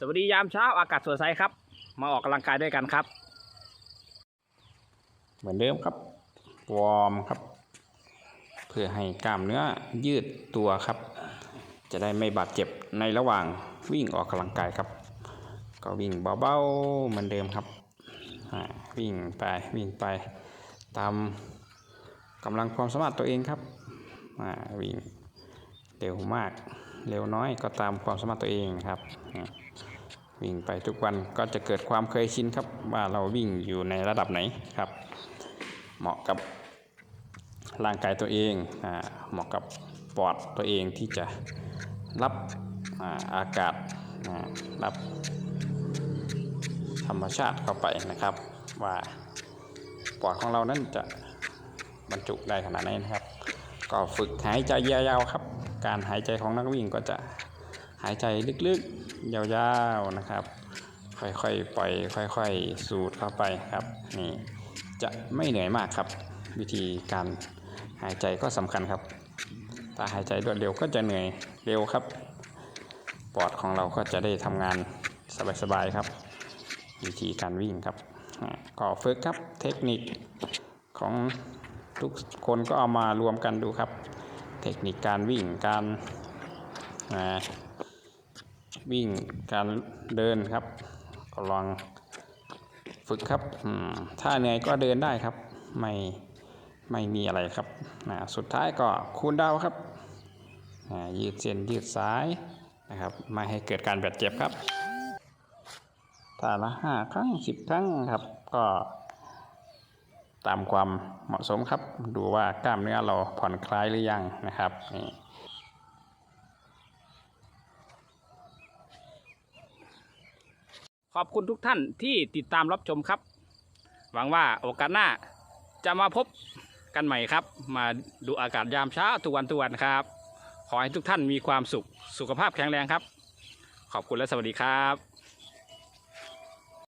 สวัสดียามเช้าอากาศสดใสครับ มาออกกำลังกายด้วยกันครับ เหมือนเดิมครับ วอร์มครับ เพื่อให้กล้ามเนื้อยืดตัวครับ จะได้ไม่บาดเจ็บในระหว่างวิ่งออกกำลังกายครับ ก็วิ่งเบาๆเหมือนเดิมครับวิ่งไปวิ่งไปตามกำลังความสามารถตัวเองครับวิ่ง เร็วมาก เร็วน้อยก็ตามความสามารถตัวเองครับ วิ่งไปทุกวันก็จะเกิดความเคยชินครับว่าเราวิ่งอยู่ในระดับไหนครับ เหมาะกับร่างกายตัวเองอเหมาะกับปอดตัวเองที่จะรับอากาศรับธรรมชาติเข้าไปนะครับ ว่าปอดของเรานั้นจะบรรจุได้ขนาดไหนนะครับ ก็ฝึกหายใจยาวๆครับ การหายใจของนักวิ่งก็จะหายใจลึกๆ ยาวๆนะครับ ค่อยๆปล่อยค่อยๆ สูดเข้าไปครับนี่จะไม่เหนื่อยมากครับ วิธีการหายใจก็สำคัญครับถ้าหายใจรวดเร็วก็จะเหนื่อยเร็วครับ ปอดของเราก็จะได้ทำงานสบายๆครับ วิธีการวิ่งครับก็ฝึกครับเทคนิคของทุกคนก็เอามารวมกันดูครับ ทคนิคการวิ่งการวิ่งการเดินครับก็ลองฝึกครับถ้าเหนื่อยก็เดินได้ครับ ไม่ไม่มีอะไรครับสุดท้ายก็คูณดาวครับยืดเส้นยืดสายนะครับไม่ให้เกิดการบาดเจ็บครับถ้าละห้าครั้งสิบครั้งครับก็ ตามความเหมาะสมครับ ดูว่ากล้ามเนื้อเราผ่อนคลายหรือยังนะครับนี่ขอบคุณทุกท่านที่ติดตามรับชมครับ หวังว่าโอกาสหน้าจะมาพบกันใหม่ครับ มาดูอากาศยามเช้าทุกวันทุกวันครับ ขอให้ทุกท่านมีความสุขสุขภาพแข็งแรงครับ ขอบคุณและสวัสดีครับ